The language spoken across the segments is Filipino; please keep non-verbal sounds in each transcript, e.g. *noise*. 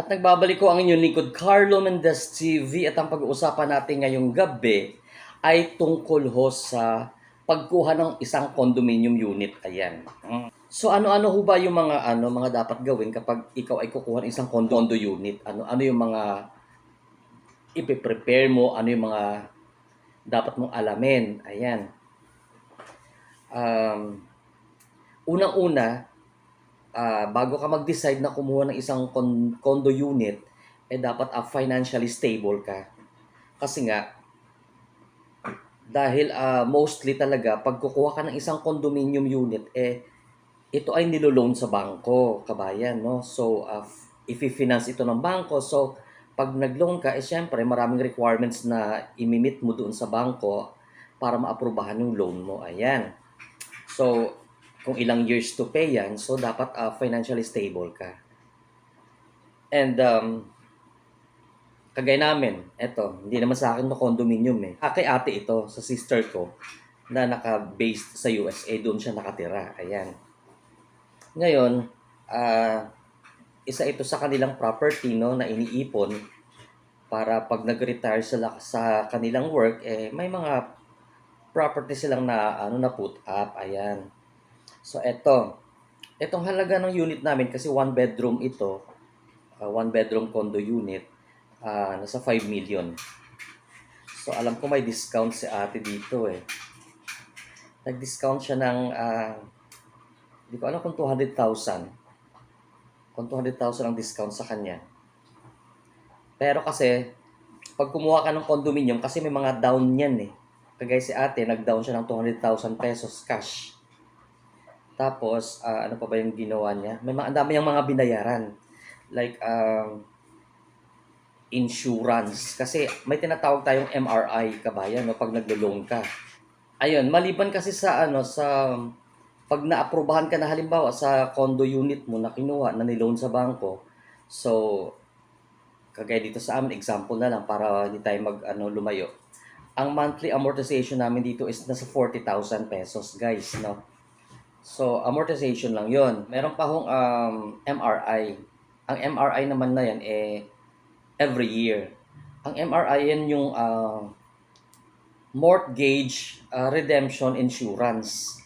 At nagbabalik ko ang inyong lingkod, Carlo Mendez TV at ang pag-uusapan natin ngayong gabi ay tungkol ho sa pagkuha ng isang condominium unit. Ayan. Mm. So ano-ano ho ba yung mga ano mga dapat gawin kapag ikaw ay kukuha ng isang condo, condo unit? Ano ano yung mga ipe-prepare mo, ano yung mga dapat mong alamin. Ayan. Um, unang-una, ah, bago ka mag-decide na kumuha ng isang con- condo unit, eh dapat ah, financially stable ka. Kasi nga, dahil ah, mostly talaga, pag kukuha ka ng isang condominium unit, eh, ito ay niloloan sa bangko, kabayan, no? So, uh, i-finance ito ng bangko. So, pag nag-loan ka, eh, syempre, maraming requirements na imimit mo doon sa bangko para maaprubahan yung loan mo. Ayan. So, kung ilang years to pay yan, so dapat uh, financially stable ka. And um, kagaya namin, eto, hindi naman sa akin no condominium eh. Ah, kay ate ito, sa sister ko, na naka-based sa USA, doon siya nakatira. Ayan. Ngayon, ah, isa ito sa kanilang property no, na iniipon para pag nag-retire sila sa kanilang work, eh, may mga property silang na, ano, na put up. Ayan. So, eto. Etong halaga ng unit namin, kasi one bedroom ito, uh, one bedroom condo unit, ah, nasa 5 million. So, alam ko may discount si ate dito eh. Nag-discount siya ng, ah, di ko alam kung 200,000. Kung 200,000 ang discount sa kanya. Pero kasi, pag kumuha ka ng condominium, kasi may mga down yan eh. Kagaya si ate, nag-down siya ng 200,000 pesos cash. Tapos, ah, ano pa ba yung ginawa niya? May mga dami yung mga binayaran. Like, um, insurance. Kasi may tinatawag tayong MRI, kabayan, no, pag naglo-loan ka. Ayun, maliban kasi sa, ano, sa, pag naaprubahan ka na halimbawa sa condo unit mo na kinuha, na niloan sa bangko, so, kagaya dito sa amin, example na lang para hindi tayo mag, ano, lumayo. Ang monthly amortization namin dito is nasa 40,000 pesos, guys, no? So, amortization lang yon. Meron pa hong um, MRI. Ang MRI naman na yan, eh, every year. Ang MRI yan yung uh, mortgage uh, redemption insurance.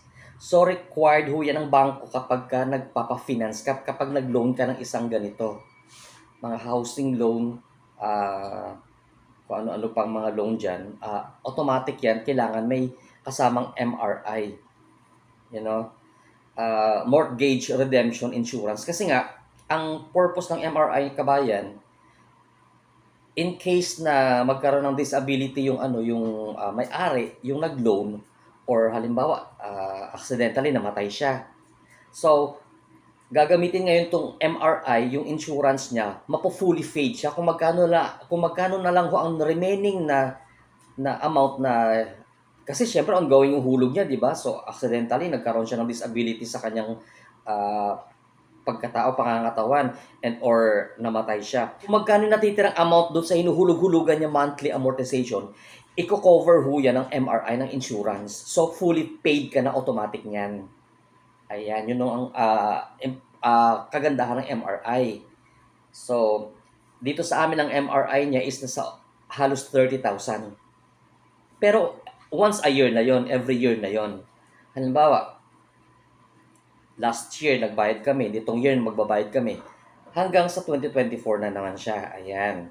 So, required ho yan ng bangko kapag ka nagpapa-finance, kap- kapag nag-loan ka ng isang ganito. Mga housing loan, uh, kung ano-ano pang mga loan dyan, uh, automatic yan, kailangan may kasamang MRI. You know? uh, mortgage redemption insurance. Kasi nga, ang purpose ng MRI kabayan, in case na magkaroon ng disability yung ano yung uh, may-ari, yung nag-loan or halimbawa uh, accidentally namatay siya. So, gagamitin ngayon tong MRI, yung insurance niya, mapo-fully paid siya kung magkano na kung magkano na lang ho ang remaining na na amount na kasi syempre ongoing yung hulog niya, di ba? So accidentally nagkaroon siya ng disability sa kanyang uh, pagkatao, pangangatawan, and or namatay siya. Kung magkano natitirang amount doon sa hinuhulog-hulugan niya monthly amortization, i-cover ho yan ng MRI ng insurance. So fully paid ka na automatic niyan. Ayan, yun ang uh, uh, kagandahan ng MRI. So, dito sa amin ang MRI niya is nasa halos 30,000. Pero once a year na yon, every year na yon. Halimbawa, last year nagbayad kami, ditong year magbabayad kami. Hanggang sa 2024 na naman siya. Ayan.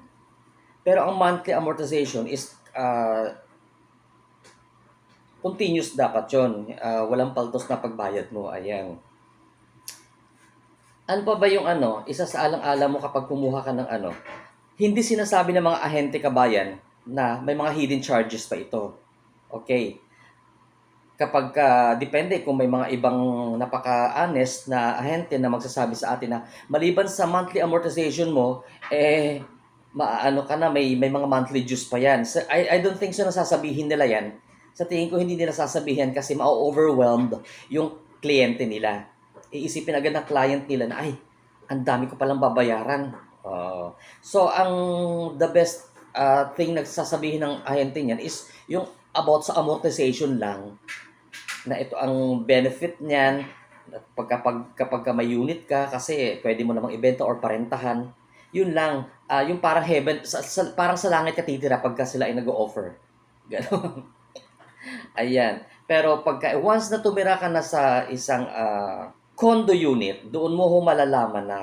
Pero ang monthly amortization is uh, continuous dapat yon. Uh, walang paltos na pagbayad mo. Ayan. Ano pa ba yung ano, isa sa alang-alang mo kapag kumuha ka ng ano, hindi sinasabi ng mga ahente kabayan na may mga hidden charges pa ito. Okay. Kapag uh, depende kung may mga ibang napaka-honest na ahente na magsasabi sa atin na maliban sa monthly amortization mo, eh, maano ka na, may, may mga monthly dues pa yan. So, I, I don't think so nasasabihin nila yan. Sa tingin ko, hindi nila sasabihin kasi ma-overwhelmed yung kliyente nila. Iisipin agad ng client nila na, ay, ang dami ko palang babayaran. Uh, so, ang the best uh, thing nagsasabihin ng ahente niyan is yung about sa amortization lang na ito ang benefit niyan pag kapag kapag ka may unit ka kasi pwede mo namang ibenta or parentahan yun lang. Ah, yung parang heaven sa, sa- parang sa langit ka titira pagka sila ay nag-offer *laughs* Ganon. ayan. Pero pagka once na tumira ka na sa isang ah, condo unit doon mo ho malalaman na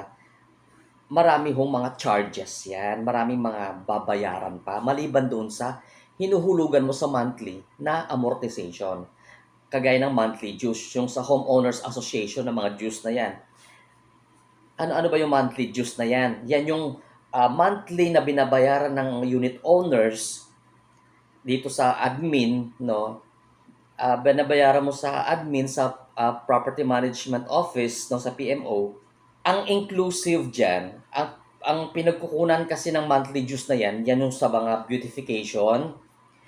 marami hong mga charges yan. Maraming mga babayaran pa. Maliban doon sa hinuhulugan mo sa monthly na amortization. Kagaya ng monthly dues, yung sa homeowners association ng mga dues na yan. Ano-ano ba yung monthly dues na yan? Yan yung ah, monthly na binabayaran ng unit owners dito sa admin, no? Ah, binabayaran mo sa admin sa ah, property management office no sa PMO. Ang inclusive diyan, ang ang pinagkukunan kasi ng monthly dues na yan, yan yung sa mga beautification,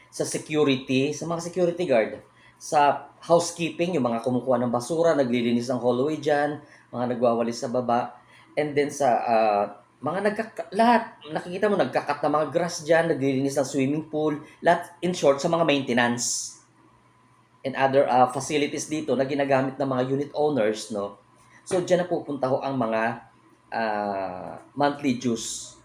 sa security, sa mga security guard, sa housekeeping, yung mga kumukuha ng basura, naglilinis ng hallway dyan, mga nagwawalis sa baba, and then sa ah, mga nagkaka- lahat, nakikita mo, nagkakat na mga grass dyan, naglilinis ng swimming pool, lahat, in short, sa mga maintenance and other ah, facilities dito na ginagamit ng mga unit owners, no? So, dyan na pupunta ho ang mga ah, monthly dues.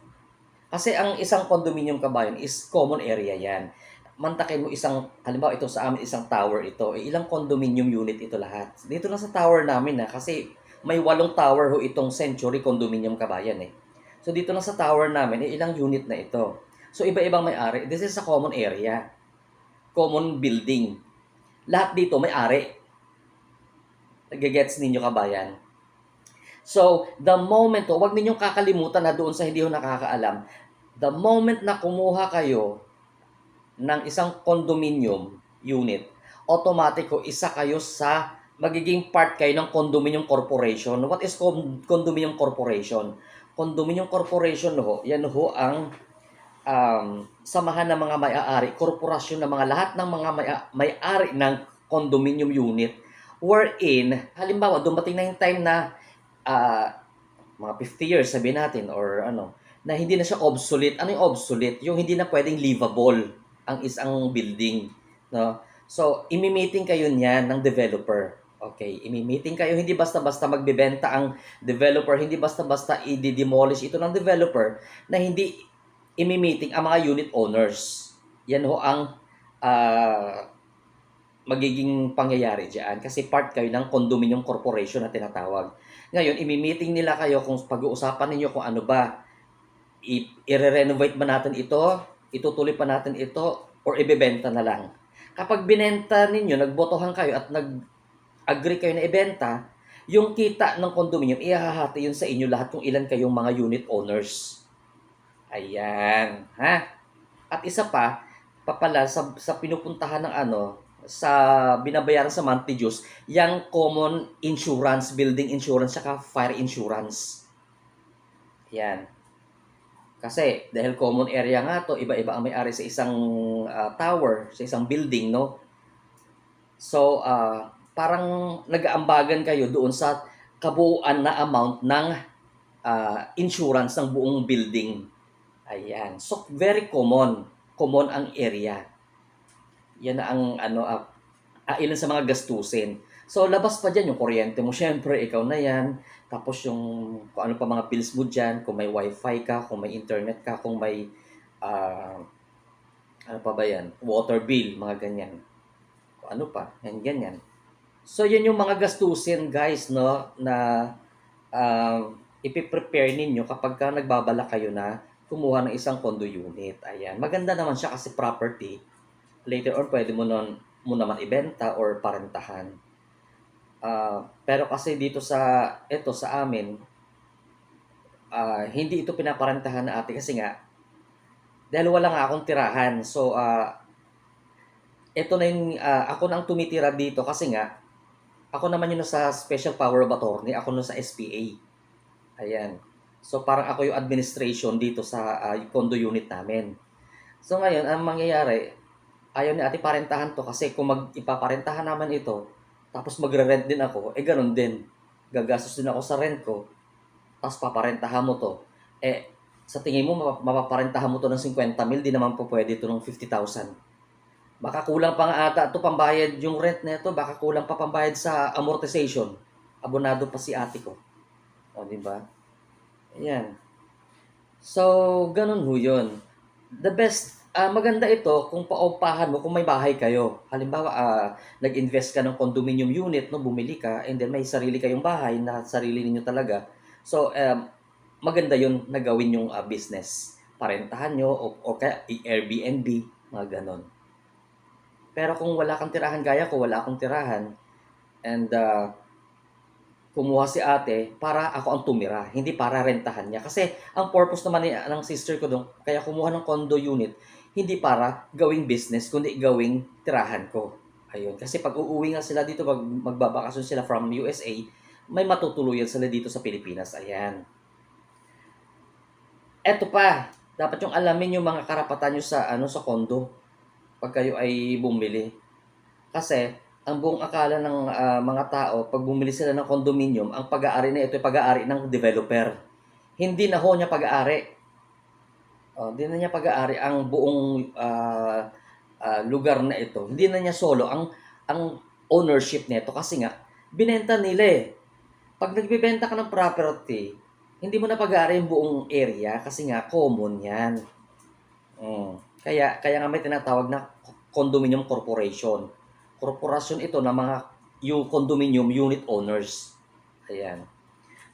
Kasi ang isang condominium kabayan is common area yan mantakin mo isang, halimbawa ito sa amin, isang tower ito, eh, ilang condominium unit ito lahat. Dito lang sa tower namin na kasi may walong tower ho itong Century Condominium Kabayan eh. So dito lang sa tower namin, eh, ilang unit na ito. So iba-ibang may-ari. This is a common area. Common building. Lahat dito may-ari. Nagigets ninyo kabayan. So, the moment, oh, wag ninyong kakalimutan na doon sa hindi ho nakakaalam, the moment na kumuha kayo ng isang condominium unit, automatic ho, isa kayo sa magiging part kayo ng condominium corporation. What is con- condominium corporation? Condominium corporation ho, yan ho ang um, samahan ng mga may-ari, korporasyon ng mga lahat ng mga may- may-ari ng condominium unit wherein, halimbawa, dumating na yung time na ah, mga 50 years, sabihin natin, or ano, na hindi na siya obsolete. Ano yung obsolete? Yung hindi na pwedeng livable ang isang building. No? So, imi-meeting kayo niyan ng developer. Okay, imi-meeting kayo. Hindi basta-basta magbebenta ang developer, hindi basta-basta i-demolish ito ng developer na hindi imi-meeting ang mga unit owners. Yan ho ang ah, magiging pangyayari diyan kasi part kayo ng condominium corporation na tinatawag. Ngayon, imi-meeting nila kayo kung pag-uusapan ninyo kung ano ba i-renovate ba natin ito, itutuloy pa natin ito or ibebenta na lang. Kapag binenta ninyo, nagbotohan kayo at nag-agree kayo na ibenta, yung kita ng condominium, ihahati yun sa inyo lahat kung ilan kayong mga unit owners. Ayan. Ha? At isa pa, papala sa, sa pinupuntahan ng ano, sa binabayaran sa monthly dues, yung common insurance, building insurance, saka fire insurance. Yan. Kasi dahil common area nga to, iba-iba ang may-ari sa isang ah, tower, sa isang building, no? So, ah, parang nag-aambagan kayo doon sa kabuuan na amount ng ah, insurance ng buong building. Ayan. So, very common. Common ang area. Yan ang ano, ah, ah, ilan sa mga gastusin. So, labas pa dyan yung kuryente mo. Siyempre, ikaw na yan. Tapos yung kung ano pa mga bills mo dyan, kung may wifi ka, kung may internet ka, kung may ah, ano pa ba yan? Water bill, mga ganyan. Kung ano pa, yan ganyan. So, yan yung mga gastusin, guys, no, na um, ipiprepare ninyo kapag ka nagbabala kayo na kumuha ng isang condo unit. Ayan. Maganda naman siya kasi property. Later on, pwede mo, nun, mo naman ibenta or parentahan. Ah, pero kasi dito sa ito sa amin ah, hindi ito pinaparentahan na ate kasi nga dahil wala nga akong tirahan. So ah ito na yung ah, ako nang tumitira dito kasi nga ako naman yung nasa special power of attorney, ako nasa SPA. Ayan. So parang ako yung administration dito sa ah, condo unit namin. So ngayon, ang mangyayari, ayaw ni ate parentahan to kasi kung mag-ipaparentahan naman ito, tapos magre-rent din ako, eh ganun din. Gagastos din ako sa rent ko, tapos paparentahan mo to. Eh, sa tingin mo, map- mapaparentahan mo to ng 50 mil, di naman po pwede ito ng 50,000. Baka kulang pa nga ata ito pambayad yung rent na ito, baka kulang pa pambayad sa amortization. Abonado pa si ate ko. O, di ba? Ayan. So, ganun ho yun. The best, ah, maganda ito kung paupahan mo, kung may bahay kayo. Halimbawa, ah, nag-invest ka ng condominium unit, no, bumili ka, and then may sarili kayong bahay na sarili ninyo talaga. So, um, maganda yun na gawin yung ah, business. Parentahan nyo, o, o kaya i-Airbnb, mga ganon. Pero kung wala kang tirahan, gaya ko, wala akong tirahan, and ah, kumuha si ate para ako ang tumira, hindi para rentahan niya. Kasi ang purpose naman ni, ng sister ko doon, kaya kumuha ng condo unit, hindi para gawing business, kundi gawing tirahan ko. Ayun. Kasi pag uuwi nga sila dito, pag magbabakasyon sila from USA, may matutuluyan sila dito sa Pilipinas. Ayan. Eto pa, dapat yung alamin yung mga karapatan nyo sa ano sa condo pag kayo ay bumili. Kasi ang buong akala ng ah, mga tao pag bumili sila ng condominium, ang pag-aari na ito ay pag-aari ng developer. Hindi na ho niya pag-aari. Oh, hindi na niya pag-aari ang buong ah, ah, lugar na ito. Hindi na niya solo ang ang ownership nito kasi nga binenta nila eh. Pag nagbebenta ka ng property, hindi mo na pag-aari yung buong area kasi nga common 'yan. Mm. Kaya kaya nga may tinatawag na condominium corporation. Korporasyon ito ng mga yung condominium unit owners. Ayan.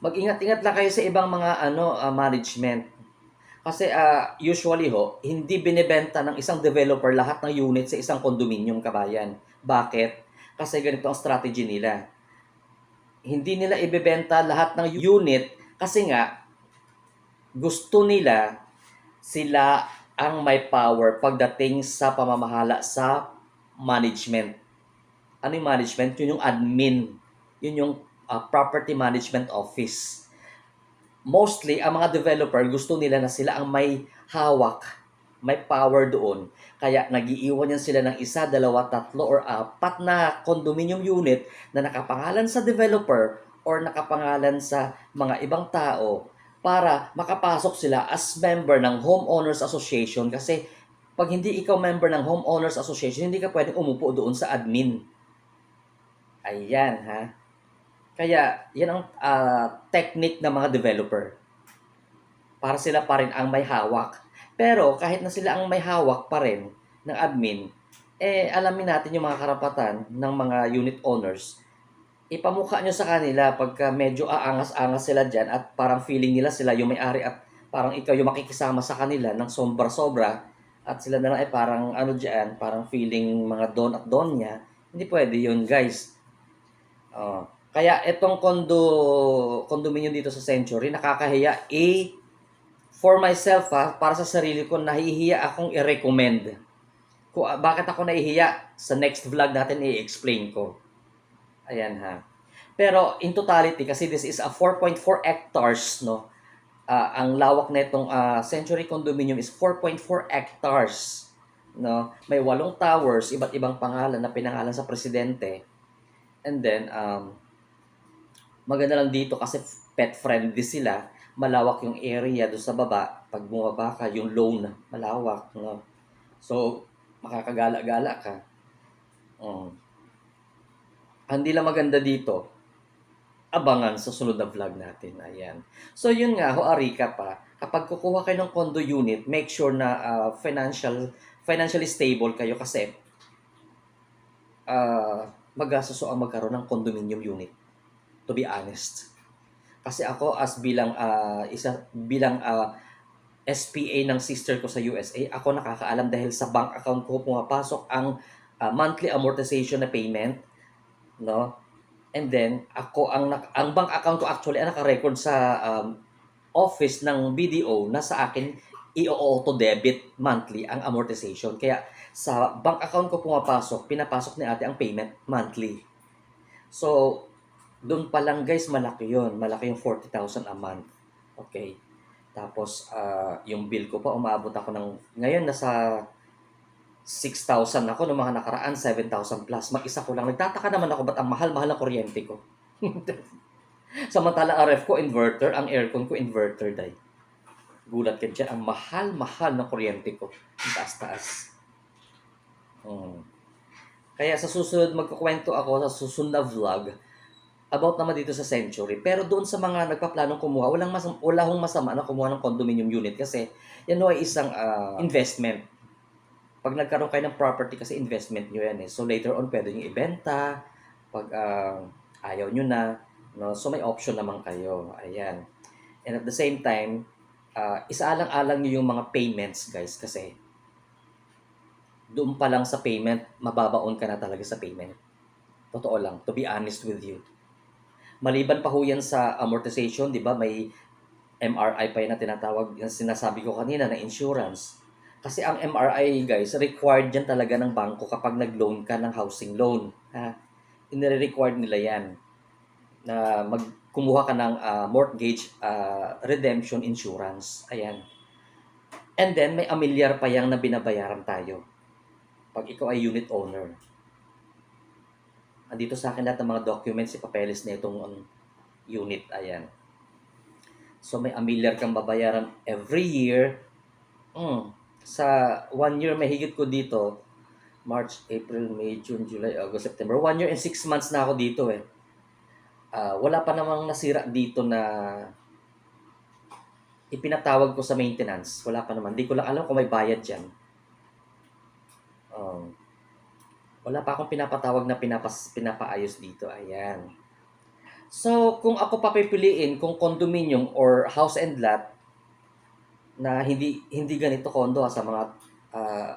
Mag-ingat-ingat lang kayo sa ibang mga ano ah, management. Kasi ah, usually ho, hindi binebenta ng isang developer lahat ng unit sa isang condominium kabayan. Bakit? Kasi ganito ang strategy nila. Hindi nila ibebenta lahat ng unit kasi nga gusto nila sila ang may power pagdating sa pamamahala sa management. Ano yung management? Yun yung admin. Yun yung uh, property management office. Mostly, ang mga developer, gusto nila na sila ang may hawak, may power doon. Kaya nagiiwan yan sila ng isa, dalawa, tatlo, or apat na condominium unit na nakapangalan sa developer or nakapangalan sa mga ibang tao para makapasok sila as member ng Homeowners Association kasi pag hindi ikaw member ng Homeowners Association, hindi ka pwedeng umupo doon sa admin. Ayan, ha? Kaya, yan ang ah, technique ng mga developer. Para sila pa rin ang may hawak. Pero, kahit na sila ang may hawak pa rin ng admin, eh, alamin natin yung mga karapatan ng mga unit owners. Ipamukha nyo sa kanila pagka medyo aangas-angas sila dyan at parang feeling nila sila yung may-ari at parang ikaw yung makikisama sa kanila ng sobra-sobra at sila na lang ay parang ano dyan, parang feeling mga don at don niya. Hindi pwede yun, guys. Oh. Kaya itong condo, condominium dito sa Century, nakakahiya. Eh, for myself ha, para sa sarili ko, nahihiya akong i-recommend. Kung, bakit ako nahihiya, sa next vlog natin i-explain ko. Ayan ha. Pero in totality, kasi this is a 4.4 hectares, no? Ah, ang lawak na itong ah, Century Condominium is 4.4 hectares. No? May walong towers, iba't ibang pangalan na pinangalan sa presidente. And then, um, maganda lang dito kasi pet friendly sila. Malawak yung area doon sa baba. Pag bumaba ka, yung loan, malawak. No? So, makakagala-gala ka. Mm. Hindi lang maganda dito, abangan sa sunod na vlog natin. Ayan. So, yun nga, ho, Arika pa. Kapag kukuha kayo ng condo unit, make sure na ah, financial financially stable kayo kasi uh, magastos ang magkaroon ng condominium unit. To be honest. Kasi ako as bilang ah, isa bilang ah, SPA ng sister ko sa USA, ako nakakaalam dahil sa bank account ko pumapasok ang ah, monthly amortization na payment, no? And then ako ang ang bank account ko actually ang naka-record sa um, office ng BDO na sa akin i-auto debit monthly ang amortization. Kaya sa bank account ko pumapasok, pinapasok ni ate ang payment monthly. So, doon pa lang guys, malaki yon Malaki yung 40,000 a month. Okay. Tapos, ah, yung bill ko pa, umabot ako ng, ngayon nasa 6,000 ako, noong mga nakaraan, 7,000 plus. Mag-isa ko lang. Nagtataka naman ako, ba't ang mahal-mahal ng kuryente ko? *laughs* Samantala, RF ko, inverter. Ang aircon ko, inverter, day. Gulat ka dyan, ang mahal-mahal ng kuryente ko. Ang taas-taas. Hmm. Kaya sa susunod, magkukwento ako sa susunod na vlog about naman dito sa Century. Pero doon sa mga nagpaplanong kumuha, walang masam, wala hong masama na kumuha ng condominium unit kasi yan ho ay isang ah, investment. Pag nagkaroon kayo ng property kasi investment nyo yan eh. So later on, pwede nyo ibenta. Pag ah, ayaw nyo na, no? so may option naman kayo. Ayan. And at the same time, uh, isaalang-alang nyo yung mga payments, guys, kasi doon pa lang sa payment, mababaon ka na talaga sa payment. Totoo lang, to be honest with you. Maliban pa ho yan sa amortization, di ba? May MRI pa yan na tinatawag, yung sinasabi ko kanina na insurance. Kasi ang MRI, guys, required yan talaga ng bangko kapag nag-loan ka ng housing loan. Ha? Inire-required nila yan na mag kumuha ka ng ah, mortgage ah, redemption insurance. Ayan. And then, may amilyar pa yang na binabayaran tayo pag ikaw ay unit owner. Andito sa akin lahat ng mga documents, ipapeles na itong um, unit. Ayan. So, may amilyar kang babayaran every year. Mm. Sa one year, may higit ko dito. March, April, May, June, July, August, September. One year and six months na ako dito eh. Ah, wala pa namang nasira dito na ipinatawag ko sa maintenance. Wala pa naman. Hindi ko lang alam kung may bayad dyan. Um, wala pa akong pinapatawag na pinapas, pinapaayos dito. Ayan. So, kung ako papipiliin kung condominium or house and lot na hindi hindi ganito condo ha, sa mga ah,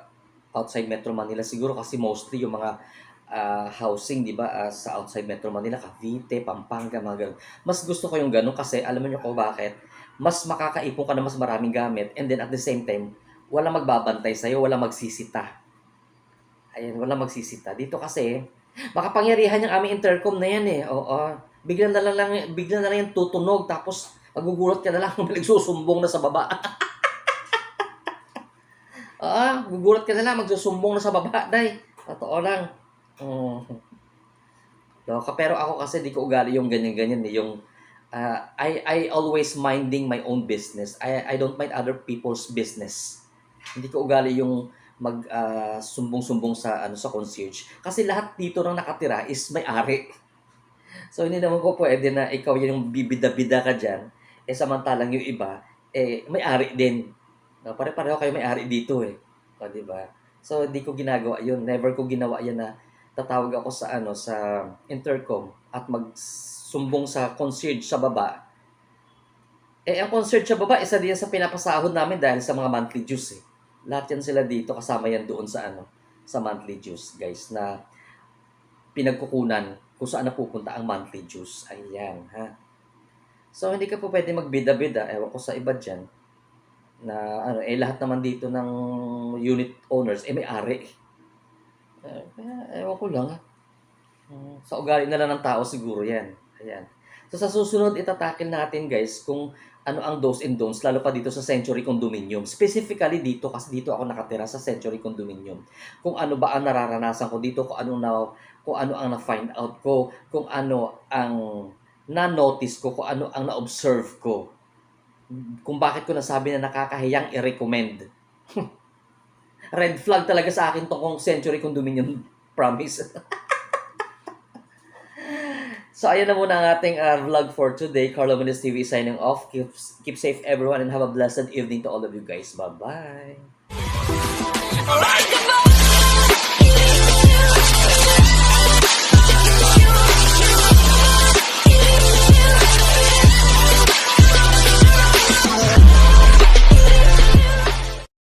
outside Metro Manila siguro kasi mostly yung mga ah, housing, 'di ba, ah, sa outside Metro Manila, Cavite, Pampanga, mga ganun. Mas gusto ko yung ganun kasi alam niyo ko bakit? Mas makakaipon ka na mas maraming gamit and then at the same time, wala magbabantay sa'yo, wala magsisita. Ayan, wala magsisita. Dito kasi, makapangyarihan yung aming intercom na yan eh. Oo. Bigla na lang, bigla na lang yung tutunog tapos magugulat ka na lang *laughs* nagsusumbong na sa baba. *laughs* Ah, gugulat ka na lang, magsusumbong na sa baba, day. Totoo lang. Mm. Pero ako kasi di ko ugali yung ganyan-ganyan eh. Yung, ah, I, I always minding my own business. I, I don't mind other people's business. Hindi ko ugali yung mag ah, sumbong-sumbong sa ano sa concierge kasi lahat dito nang nakatira is may-ari. So hindi naman po pwede na ikaw yung bibida-bida ka diyan eh samantalang yung iba eh may-ari din. No, pare-pareho kayo may-ari dito eh. O, di ba? So hindi ko ginagawa 'yun. Never ko ginawa 'yan na tatawag ako sa ano sa intercom at magsumbong sa concierge sa baba. Eh ang concierge sa baba isa din sa pinapasahod namin dahil sa mga monthly dues eh. Lahat yan sila dito kasama yan doon sa ano sa monthly dues guys na pinagkukunan kung saan napupunta ang monthly dues. Ayan ha. So hindi ka po pwede magbida-bida ewan ko sa iba diyan na ano eh lahat naman dito ng unit owners eh may-ari. Eh, ewan ko lang ha. Hmm, Sa ugali na lang ng tao siguro yan. Ayan. So sa susunod itatakil natin guys kung ano ang do's and don'ts lalo pa dito sa Century Condominium. Specifically dito kasi dito ako nakatira sa Century Condominium. Kung ano ba ang nararanasan ko dito, kung ano na kung ano ang na-find out ko, kung ano ang na-notice ko, kung ano ang na-observe ko. Kung bakit ko nasabi na nakakahiyang i-recommend. *laughs* Red flag talaga sa akin tong Century Condominium *laughs* promise. *laughs* So, ayan na muna ang ating uh, vlog for today. Carlo Mendes TV signing off. Keep, keep safe everyone and have a blessed evening to all of you guys. Bye-bye. Alright!